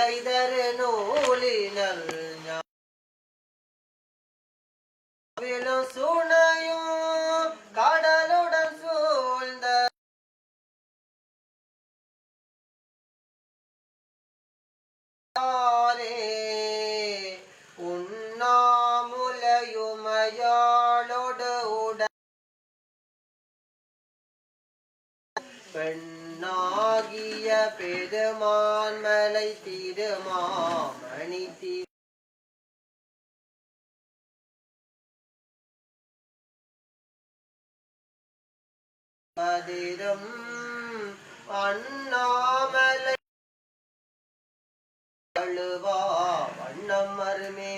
சுடர்வாய் நூலினல் விழும் சுனையும் கடலுடன் சூழ்ந்த ஆரே உடன் பெண் பெண்ணாகிய பெருமான் மலை திருமாமணி தி பதிரும் அண்ணாமலை அழுவா வண்ணம் அருமே.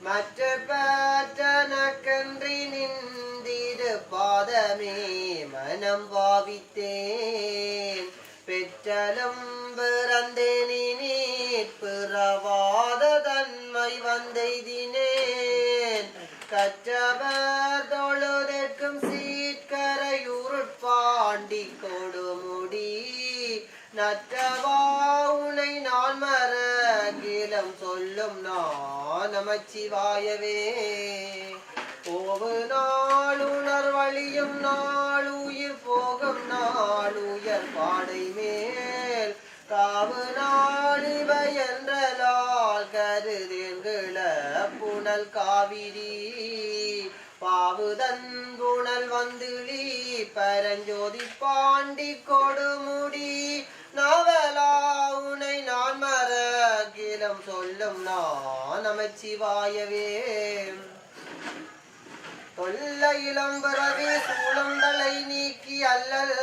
மற்ற பற்றனக்கன்றி நின்றிரு பாதமே. மனம் பாவித்தேன். பெற்றலும் பிறந்தேனே பிறவாத தன்மை வந்தெய்தினேன். கற்றவர் தொழுதற்கும் சீட்கரையுருட்பாண்டி கொடுமுடி. நற்றவா உனை நான் மரகிலம் சொல்லும் நான் நமச்சிவாயவே. போவு நாளுணர் வழியும் நாளுயிர் போகும் நாளுயர் பாடை மேல் காவு நாளிவை என்றலால் கருதேன்கள புனல் காவிரி. பாவுதன் புனல் வந்துளி பரஞ்சோதி பாண்டி கொடுமுடி. நவலா உனை நான் மறகிலம் சொல்லும் நான் நமச்சிவாயவே. தொல்லை இளம்பரவே சூழந்தலை நீக்கி அல்லல்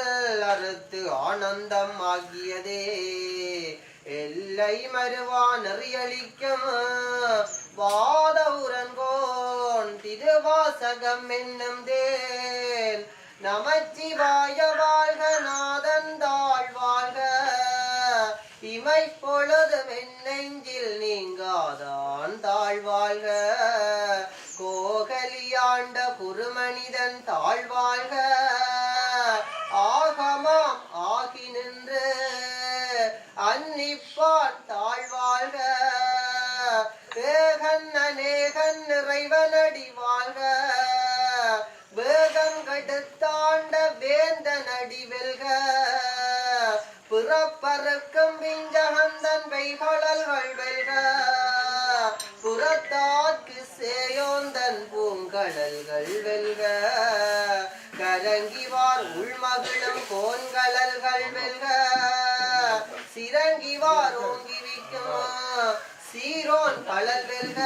அறுத்து ஆனந்தம் ஆகியதே எல்லை மறுவா வாத உரங்கோன் திருவாசகம் என்னும் தேன். நமச்சிவாய வாழ்க நாதன் தாழ் வாழ்க இமை பொழுதும் என் நீ மனிதன் தாழ்வாழ்க. ஆகமாம் ஆகி நின்று. அன்னிப்பான் தாழ்வாழ்க. வேகன் அநேகன் இறைவனடி வாழ்க. வேகம் கடுத்தாண்ட வேந்த நடி வெல்க. புறப்பறக்கும் விஞ்சகந்தன் வைகளல்கள் வெல்க. புறத்தா கடல்கள் வெல்க. கரங்கிவார் உள்மகிழும் கோன்கலல்கள் வெல்க. சிறங்கிவார் ஓங்கி விக்கும் சீரோன் கடல் வெல்க.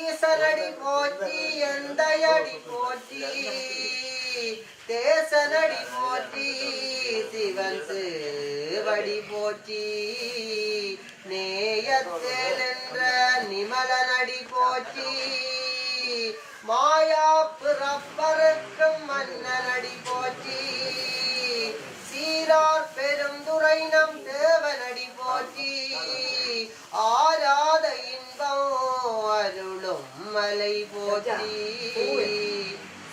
ஈசனடி போற்றி எந்தையடி போற்றி. தேசனடி போற்றி சிவன் சேவடி போற்றி. நேயத்தேல் என்ற நிமலனடி போற்றி. மாயா பிறப்பருக்கும் மன்னனடி போற்றி. சீரார் பெருந்துரை நம் தேவனடி போற்றி. ஆராத இன்பம் அருளும் மலை போற்றி.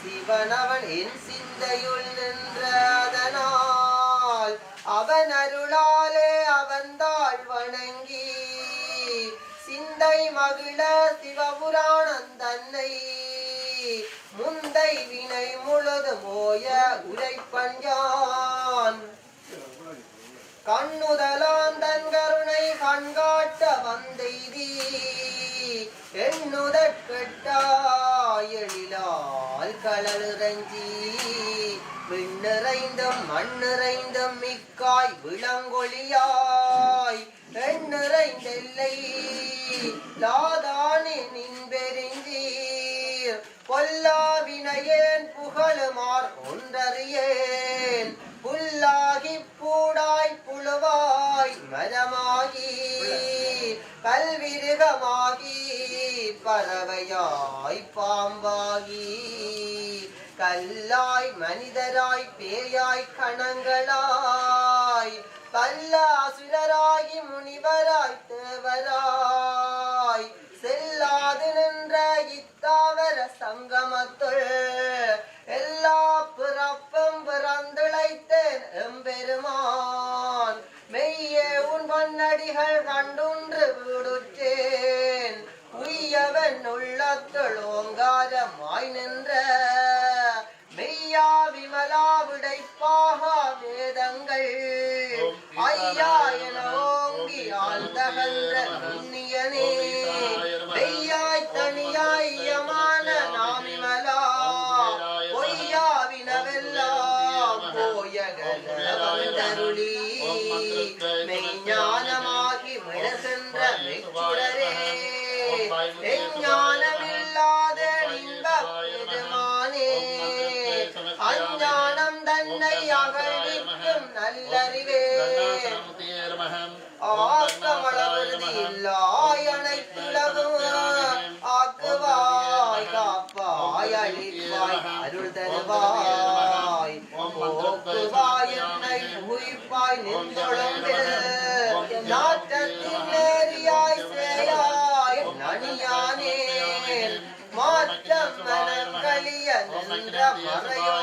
சிவனவன் என் சிந்தையுள் நின்ற அதனால் அவன் அருளாலே அவன் தாழ் வணங்கி தந்தை மகிழ சிவபுராணம் தன்னை. முந்தை வினை முழுதும் ஓய உரைப்பஞ்சான் கண்ணுதலாந்தன் கருணை கண்காட்ட வந்தெய்தி. எண்ணுதற்கெட்டாயெழிலால் கலலுறஞ்சி விண்ணிறைந்தும் மண்ணிறைந்தும் மிக்காய் விளங்கொழியா. எண்ணிறைந்தெல்லை லாதானே நின் பெருஞ்சீர் பொல்லாவினையேன் புகழுமார் ஒன்றறியேன். புல்லாகி பூடாய் புழுவாய் மரமாகி கல்விருகமாகி பறவையாய் பாம்பாகி கல்லாய் மனிதராய் பேயாய் கணங்களாய். சங்கமத்துள் ஆக்கமளவுறுதி இல்லாய் அனைத்துலகும் ஆக்குவாய் காப்பாய் அழிப்பாய் அருள் தருவாய். போக்குவாய் என்னை உயிர்ப்பாய் நின்றொழும்பில் நாட்டத்தின் நேரியாய் சேயாய் நனியானே மாற்றம் மனம் கழிய நின்ற மறையோ